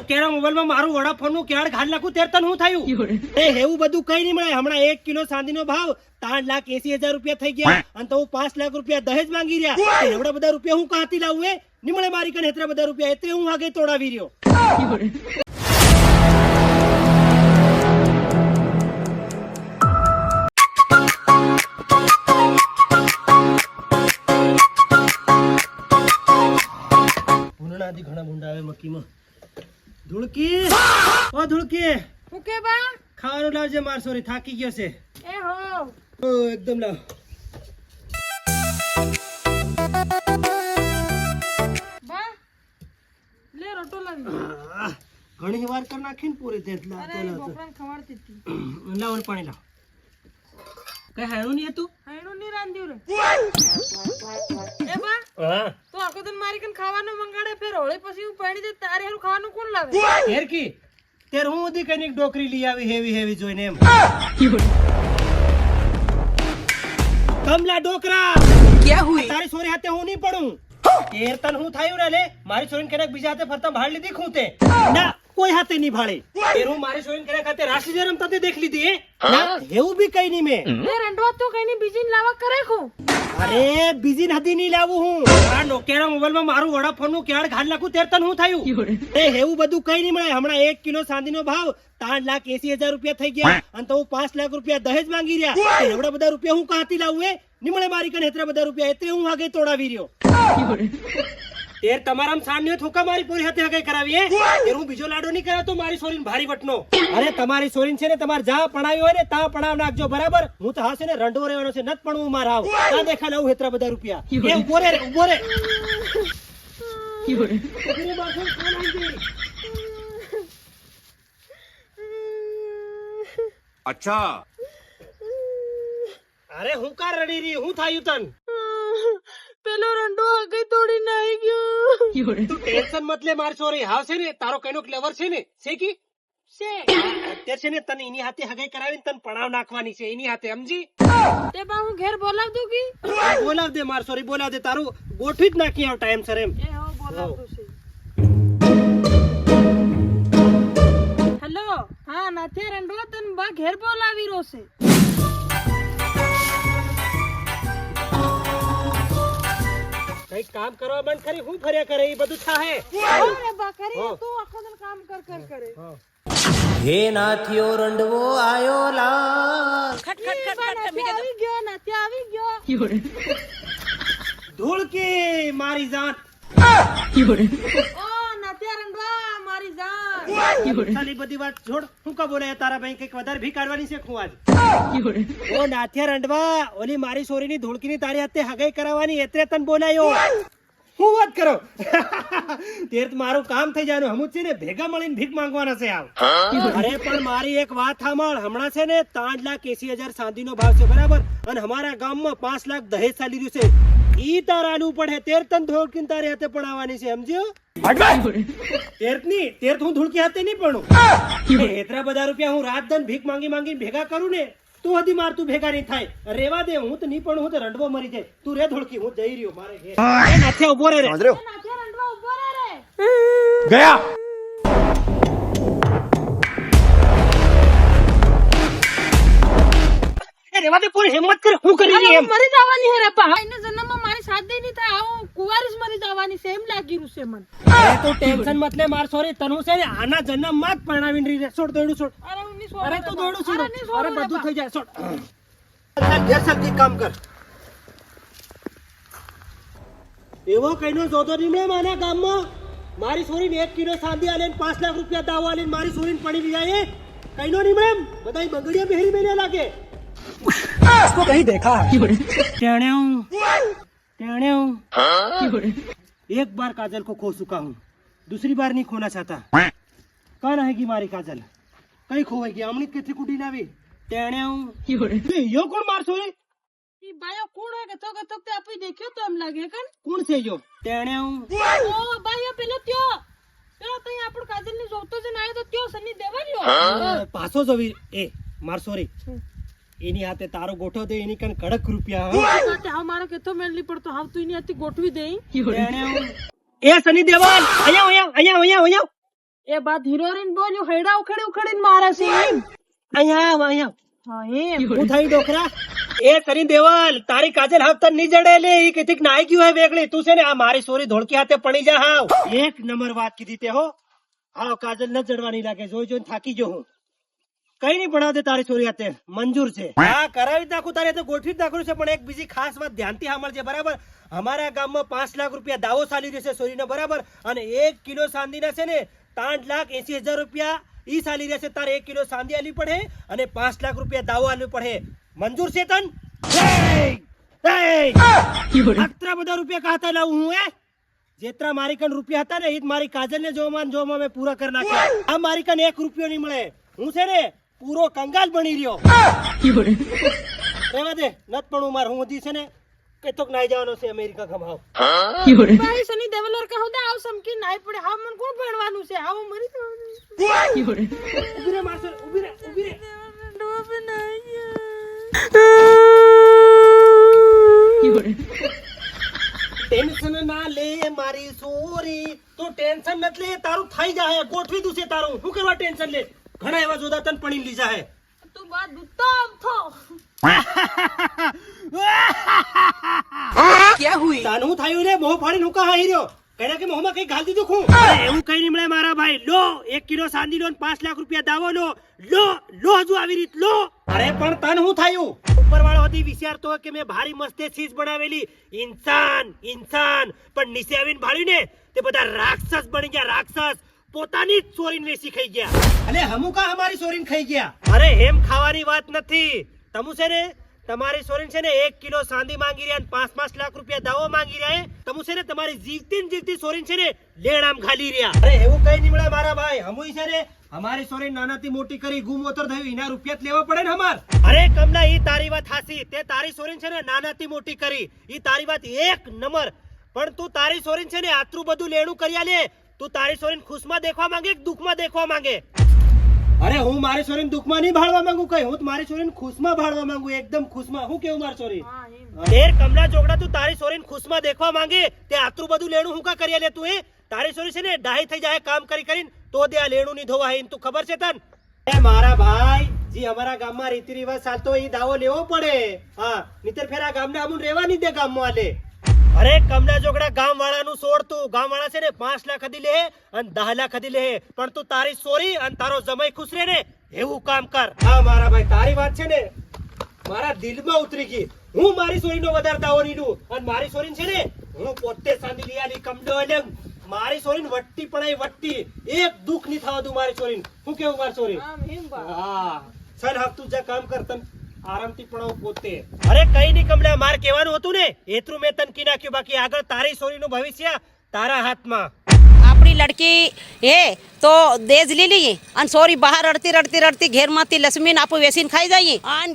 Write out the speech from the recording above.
નોકિયાના મોબાઈલમાં મારું વડાફોનનું ક્યાડ ઘાલ નાખું ત્યારે તને શું થયું? એ એવું બધું કઈ નહીં મળે. હમણાં એક કિલો ચાંદીનો ભાવ ત્રણ લાખ એસી હજાર રૂપિયા થઈ ગયા અને તો હું પાંચ લાખ રૂપિયા દહેજ માંગી રહ્યા. એવડા બધા રૂપિયા હું કાંથી લાવું એ? નહીં મળે મારી કને એટલા બધા રૂપિયા. એટલે હું આગે તોડાવી રહ્યો. ઘણા ભૂંડા આવે મકીમાં ધૂળકી. ઓ ધુળકી. હું બા ખાવાનું લાવજે માર સોરી થાકી ગયો છે. એ હો. ઓ એકદમ લાવ. બા લે રોટો લાવી ઘણી વાર કર નાખીને પૂરી તે. હતી. લાવ પાણી લાવ. કઈ હારું નહીં હતું? હાઈડું ની રાંધ્યું રે. એ બા હા. તો આખો દિન મારી કન ખાવાનું મંગાડે ફેર હોળે પછી હું પાણી દે તારે હારું ખાવાનું કોણ લાવે? હેરકી તેર હું બધી કઈ ડોકરી લઈ આવી હેવી હેવી જોઈને એમ. કમલા ડોકરા! ક્યાં હુઈ? તારી સોરી હાથે હું નહીં પડું. તેર તન હું થાયું રે લે? મારી સોરીને કેનક બીજા હાથે ફરતા ભાડ લીધી ખૂતે. ના કોઈ હાથે નહીં ભાળે. તેર મારે જોઈન કર્યા ખાતે રાશિ રાશી રમતા તે દેખ લીધી એવું બી કઈ નહીં મેં. રંડવા તો કઈ નહીં બીજી લાવા કરે ખો અરે બીજી નદી નહીં લાવું હું. આ નોકેરા મોબાઈલમાં મારું વડાફોનનું ક્યાડ ઘાલ નાખું તેર તન હું થયું? એ એવું બધું કઈ નહીં મળે. હમણાં એક કિલો ચાંદીનો ભાવ ત્રણ લાખ એસી હજાર રૂપિયા થઈ ગયા. અને તો હું પાંચ લાખ રૂપિયા દહેજ માંગી રહ્યા. એવડા બધા રૂપિયા હું કાંથી લાવું એ? નહીં મળે મારી કને એટલા બધા રૂપિયા. એટલે હું આગે તોડાવી રહ્યો. તેર તમારામ સાનને થોકા મારી પૂરી હાથે હગાઈ કરાવીએ એ હું બીજો લાડો નહીં કરાવતો મારી સોરીન ભારી વટનો. અરે તમારી સોરીન છે ને તમારે જા પડાવી હોય ને તા પડાવ નાખજો બરાબર? હું તો હાસે ને રંડો રહેવાનો છે નત પણ હું મારા આવ. તા દેખા લઉં હેતરા બધા રૂપિયા. એ ઊભો રે ઊભો રે. અચ્છા. અરે હું કા રડી રહી? હું થાયું તન પેલો રંડો હગઈ તોડીને નાઈ ગયો. તું ટેન્શન મત લે માર સોરી. હાવ છે ને? તારો કઈનો ક્લેવર છે ને? છે કી? છે. અત્યારે છે ને તને એની હાથે હગાઈ કરાવીને તને પડાવ નાખવાની છે. એની હાથે સમજી? તે બા હું ઘેર બોલાવ દઉં કી? બોલાવ દે માર સોરી બોલાવ દે. તારું ગોઠવી જ નાખી આવ ટાઈમ સર એમ. એ હો બોલાવ દઉં છે. હેલો. હા નાથે રંડો તને બા ઘેર બોલાવી રહ્યો છે. કઈ કામ કરવા બંધ કરી હું ફર્યા કરે એ બધું થાહે. અરે બકરી. તું આખો દિન કામ કર કર કરે. હે. નાથિયો રંડવો આયો લાલ. ખટ ખટ ખટ આવી ગયો નાથી આવી ગયો. ધૂળકી મારી જાત જાન બધી વાત. છોડ હું કા બોલે તારા ભાઈ કંઈક વધારે ભી કાઢવાની છે હું આજ? ઓ નાથિયા રંડવા ઓલી મારી સોરીની ધૂળકીની તારી હાથે હગાઈ કરાવવાની એટલે તને બોલાયો. હું વાત કરો? તેર મારું કામ થઈ જવાનું. હમું છે ને ભેગા મળીને ભીખ માંગવાના છે આવ. અરે પણ મારી એક વાત સાંભળ. હમણાં છે ને ત્રણ લાખ એસી હજાર ચાંદીનો ભાવ છે બરાબર? અને અમારા ગામમાં પાંચ લાખ દહેજ ચાલી રહ્યું છે. ઈ તારાનું પડે તેર તન ધોળકીને તારે હાથે પણ આવવાની છે સમજ્યો? તેરની તેર તો હું ધૂળકી હાથે નહીં પણ એટલા બધા રૂપિયા હું રાત દન ભીખ માંગી માંગી ભેગા કરું ને તું હજી માર તું ભેગા નહીં થાય. રેવા દે હું તો નહીં પણ હું તો રંડવો મરી જાય. તું રે ધોળકી હું જઈ રહ્યો મારે ઘેર. નાથે ઊભો રે રે. એ નાથે રંડવા ઊભો રહે રે. गया એ રેવા દે પૂરી હિંમત કર હું કરી રહી એમ. મરી જવાની હે રે પા એને જન્મમાં મારી સાથે નહીં થાય આવું કુંવારી જ મરી જવાની છે એમ લાગી રહ્યું છે મને અરે તું ટેન્શન મત લે માર સોરી તનું છે ને આના જન્મમાં જ પરણાવીને રહી રે છોડ દોડું છોડ અરે હું નહીં છોડું અરે રે તું બા. દોડું છોડ અરે નહીં છોડું અરે રે બધું બા. થઈ જાય છોડ ઘેર સલતી કામ કર એવો કઈનો જોતો નહીં મળે મારા ગામમાં મારી સોરીને એક કિલો સાંધી આલે ને પાંચ લાખ રૂપિયા દાવ આલે ને મારી સોરીને પડી ગયા એ કઈનો નહીં મળે એમ બધા બંગડીઓ પહેરી બેને લાગે इसको कहीं देखा टेणे हूँ टेणे हूँ एक बार काजल को खो चुका हूँ दूसरी बार नहीं खोना चाहता कहाँ रहेगी मारी काजल कहीं खोएगी अमृत कितनी कुटी ना भी टेणे हूँ यो कौन मार सोए ઈ બાયો કોણ હે કે તો કે તો તે આપી દેખ્યો તો એમ લાગે કણ कौन से यो टेणे हूँ ઓ બાયો પેલો ત્યો પેલો તઈ આપણો કાજલ ની જોતો છે ને આયો તો ત્યો સની દેવાર્યો પાછો જોવી એ માર સોરી એની હાથે તારો ગોઠો દે એની કણ કડક રૂપિયા હા? મારો કેતો મેળલી પડતો. હાવ તું એની હાથે ગોઠવી દે એ સની દેવાલ અહીંયા અહીંયા અહીંયા અહીંયા અહીંયા એ બાદ હિરોઈન બોલ્યું હેડા ઉખડી ઉખડીને મારે છે એમ. અહીંયા આવ, અહીંયા હા એમ. હું થઈ ડોકરા? એ સરી દેવલ તારી કાજલ હાફ નહીં જડે લે એ કીધીક નાઈ ગયું હે વેગળી. તું છે ને આ મારી સોરી ધોળકી હાથે પડી જા હાવ. એક નંબર વાત કીધી તે હો. હાવ કાજલ ન જડવાની લાગે. જોઈ જોઈને થાકી જો હું. કઈ નહીં ભણાવ દે તારી છોરી હાથે. મંજૂર છે. હા. કરાવી જ નાખું તારે તો ગોઠવી જ નાખવું છે પણ એક બીજી ખાસ વાત ધ્યાનથી સાંભળજે બરાબર? અમારા ગામમાં પાંચ લાખ રૂપિયા દાવો ચાલી રહ્યો છે સોરીનો બરાબર? અને એક કિલો ચાંદીના છે ને ત્રણ લાખ એસી હજાર રૂપિયા ઈ ચાલી રહ્યા છે તારે એક કિલો ચાંદી આલવી પડે અને પાંચ લાખ રૂપિયા દાવો આલવી પડે. મંજૂર છે તન? આટલા બધા રૂપિયા કાતા લાવું હું એ જેટલા મારી કન રૂપિયા હતા ને એ જ મારી કાજલ ને જોવામાં જોવામાં મેં પૂરા કરી નાખ્યા. આ મારી કન એક રૂપિયો નહીં મળે. હું છે ને પૂરો કંગાલ બની રહ્યો. રહેવા દે નત પણ હું માર હું હજી છે ને કે તો નાઈ જવાનો છે અમેરિકા કમાવ ભાઈ સની દેવલર કે દે આવ સમકી નાઈ પડે. હા મને કોણ ભણવાનું છે? આવો મરી જવાનું ઊભી રે માસર ઊભી રે ઊભી રે. ટેન્શન ના લે મારી સોરી. તું ટેન્શન નથી લે તારું થઈ જાય ગોઠવી દઉં છે તારું. શું કરવા ટેન્શન લે? ઘણા એવા જોદા તન પણી લીધા હે. તું બાદ ઉત્તમ થો. તાનું થયું રે મોહ ફાડી નુકા હાઈ રહ્યો. કહેના કે મોહમાં કઈ ગાલ દીધું ખું? એવું કઈ નીમળે મળે મારા ભાઈ. લો એક કિલો સાંદી લો ને પાંચ લાખ રૂપિયા દાવો લો. લો લો હજુ આવી રીત લો. અરે પણ તન હું થયું? ઉપરવાળો હતી વિચારતો તો કે મેં ભારી મસ્તે ચીજ બનાવેલી. ઇન્સાન ઇન્સાન. પણ નીચે આવીને ભાળ્યું ને તે બધા રાક્ષસ બની ગયા રાક્ષસ. પોતાની જ ચોરીને વેચી ખાઈ ગયા. અને હમુકા અમારી ચોરીન ખાઈ ગયા? અરે હેમ ખાવાની વાત નથી. તમુ છે ને તમારી સોરીન છે ને એક કિલો સાંદી માંગી રહ્યા ને પાંચ પાંચ લાખ રૂપિયા દાવો માંગી રહ્યા. તમુ છે ને તમારી જીવતી ને જીવતી સોરીન છે ને લેણામ ખાલી રહ્યા. અરે એવું કઈ નહીં મળે મારા ભાઈ. હમુ છે ને અમારી સોરી નાનાથી મોટી કરી ગુમોતર થયું. એના રૂપિયા જ લેવા પડે ને અમાર. અરે કમલા ઈ તારી વાત હાસી તે તારી સોરીન છે ને નાનાથી મોટી કરી. ઈ તારી વાત એક નંબર. પણ તું તારી સોરીન છે ને આટલું બધું લેણું કર્યા લે તું તારી છોરીને ખુશમાં દેખવા માંગે કે દુઃખમાં દેખવા માંગે? અરે હું મારી છોરીને દુઃખમાં નહીં ભાળવા માંગુ કઈ? હું મારી છોરીને ખુશમાં ભાળવા માંગુ એકદમ ખુશમાં. હું કેવું મારી છોરી ઢેર કમલા ચોકડા તું તારી છોરીને ખુશમાં દેખવા માંગે તે આટલું બધું લેણું હું કા કરી લે તું એ? તારી છોરી છે ને ડાહી થઈ જાય કામ કરી કરીને તો તે આ લેણું ની ધોવા એમ તું ખબર છે તન? એ મારા ભાઈ જી અમારા ગામમાં રીતિ રિવાજ ચાલતો એ દાવો લેવો પડે. હા નીતર ફેરા આ ગામને અમુન રહેવા નહીં દે ગામમાં આલે. અરે કમલા જોગડા ગામ વાળાનું છોડ તું. ગામ વાળા છે ને પાંચ લાખ હદી લે અને દહ લાખ હદી લે પણ તું તારી સોરી અને તારો જમાઈ ખુશ રે ને એવું કામ કર. હા મારા ભાઈ તારી વાત છે ને મારા દિલમાં ઉતરી ગઈ. હું મારી સોરીનો વધારે દાવો નહીં અને મારી સોરી છે ને હું પોતે સાંધી લીયાલી કમડો એટલે મારી સોરીને વટ્ટી પડાઈ વટ્ટી. એક દુઃખ નહીં થવા દઉં મારી સોરીને. હું કેવું મારી સોરી? હા એમ હા. તું જા કામ કર તન. આરામથી પણ પોતે. અરે કઈ નહીં કમલા માર કહેવાનું હતું ને એટલું મેં તન કી નાખ્યું બાકી આગળ તારી સોરીનું ભવિષ્ય તારા હાથમાં. આપણી લડકી હે તો દેજ લઈએ અને સોરી બહાર રડતી રડતી રડતી ઘેરમાંથી લક્ષ્મીને આપું વેસીને ખાઈ જઈએ. અને